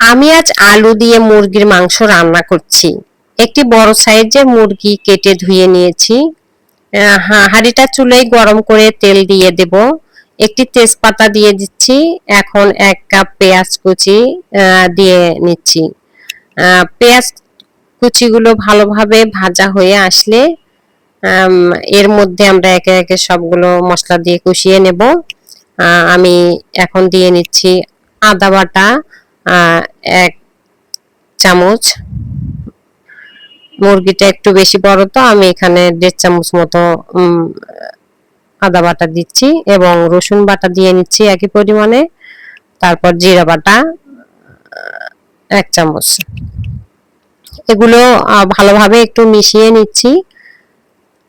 আমি আজ আলু দিয়ে মুরগির মাংস রান্না করছি। একটি বড় সাইজের মুরগি কেটে ধুয়ে নিয়েছি। হাঁড়িটা চুলায় গরম করে তেল দিয়ে দেব। একটি তেজপাতা দিয়ে দিচ্ছি। এখন এক কাপ পেঁয়াজ কুচি দিয়ে নিচ্ছি। পেঁয়াজ কুচিগুলো ভালোভাবে ভাজা হয়ে আসলে এর মধ্যে আমরা একে একে সবগুলো মশলা দিয়ে কষিয়ে নেব। আমি এখন দিয়ে নিচ্ছি আদা বাটা এক চামচ। মুরগিটা একটু বেশি বড় তো, আমি এখানে দেড় চামচ মতো আদা বাটা দিচ্ছি এবং রসুন বাটা দিয়ে নিচ্ছি একই পরিমাণে। তারপর জিরা বাটা এক চামচ। এগুলো ভালোভাবে একটু মিশিয়ে নিচ্ছি।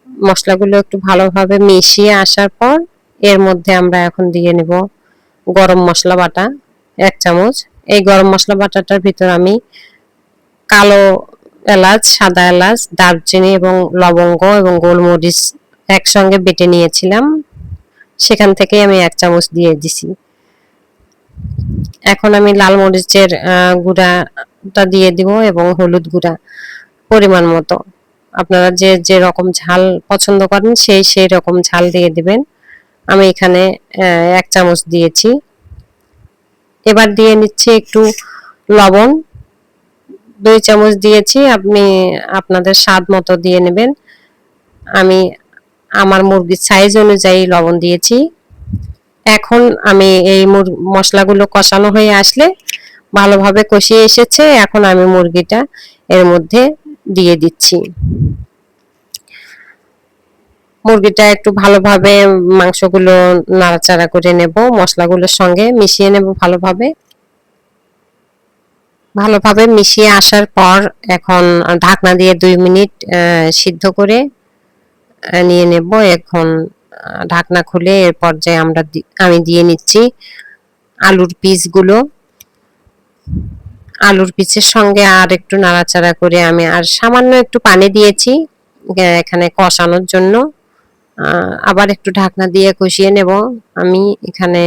মশলাগুলো একটু ভালোভাবে মিশিয়ে আসার পর, এর মধ্যে আমরা এখন দিয়ে নেব গরম মশলা বাটা। এক চামচ। এই গরম মশলা বাটাটার ভিতর আমি কালো এলাচ, সাদা এলাচ, দারচিনি এবং লবঙ্গ এবং গোলমরিচ একসঙ্গে বেটে নিয়েছিলাম। সেখান থেকে আমি এক চামচ দিয়ে দিছি। এখন আমি লাল মরিচের গুঁড়াটা দিয়ে দিব এবং হলুদ গুঁড়া পরিমাণ মতো। আপনারা যে যে রকম ঝাল পছন্দ করেন, সেই সেই রকম ঝাল দিয়ে দিবেন। আমি এখানে এক চামচ দিয়েছি। এবার দিয়ে নিচ্ছি একটু লবণ। দুই চামচ দিয়েছি, আপনি আপনাদের স্বাদ মতো দিয়ে নেবেন। আমি আমার মুরগির সাইজ অনুযায়ী লবণ দিয়েছি। এখন আমি এই মশলাগুলো কষানো হয়ে আসলে ভালোভাবে কষিয়ে এসেছে। এখন আমি মুরগিটা এর মধ্যে দিয়ে দিচ্ছি। মুরগিটা একটু ভালোভাবে মাংসগুলো নাড়াচাড়া করে নেব, মশলাগুলোর সঙ্গে মিশিয়ে নেব ভালোভাবে। ভালোভাবে মিশিয়ে আসার পর এখন ঢাকনা দিয়ে দুই মিনিট সিদ্ধ করে নিয়ে নেব। এখন ঢাকনা খুলে এর পর্যায়ে আমরা আমি দিয়ে নিচ্ছি আলুর পিসগুলো। আলুর পিসের সঙ্গে আর একটু নাড়াচাড়া করে আমি আর সামান্য একটু পানি দিয়েছি এখানে কষানোর জন্য। আবার একটু ঢাকনা দিয়ে কষিয়ে নেব। আমি এখানে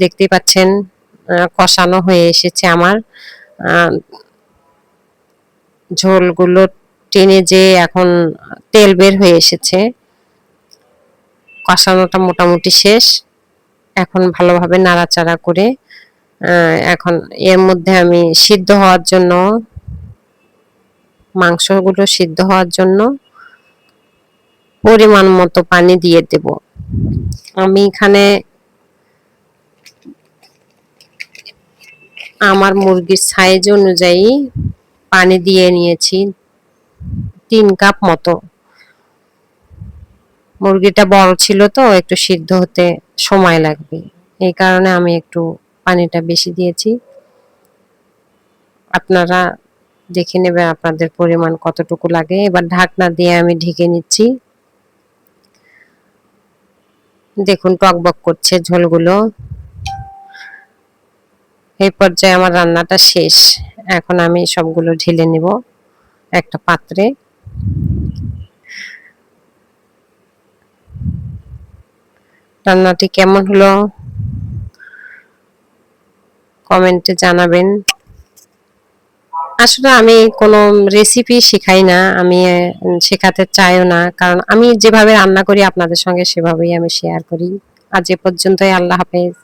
দেখতে পাচ্ছেন কষানো হয়ে এসেছে আমার। ঝোলগুলো টেনে যে এখন তেল বের হয়ে এসেছে, কষানোটা মোটামুটি শেষ। এখন ভালোভাবে নাড়াচাড়া করে এখন এর মধ্যে আমি সিদ্ধ হওয়ার জন্য, মাংসগুলো সিদ্ধ হওয়ার জন্য পরিমাণ মতো পানি দিয়ে দেব। আমি এখানে আমার মুরগির সাইজ অনুযায়ী পানি দিয়ে নিয়েছি তিন কাপ মতো। মুরগিটা বড় ছিল তো, একটু সিদ্ধ হতে সময় লাগবে। এই কারণে আমি একটু পানিটা বেশি দিয়েছি। আপনারা দেখে নেবেন আপনাদের পরিমাণ কতটুকু লাগে। এবার ঢাকনা দিয়ে আমি ঢেকে নিচ্ছি। দেখুন টকবক করছে ঝোলগুলো। এই পর্যায়ে আমার রান্নাটা শেষ। এখন আমি সবগুলো ঢেলে নিব একটা পাত্রে। রান্নাটি কেমন হলো? কমেন্টে জানাবেন। আসলে আমি কোনো রেসিপি শেখাই না, আমি শেখাতে চাইও না। কারণ আমি যেভাবে রান্না করি আপনাদের সঙ্গে সেভাবেই আমি শেয়ার করি। আজ এ পর্যন্তই, আল্লাহ হাফেজ।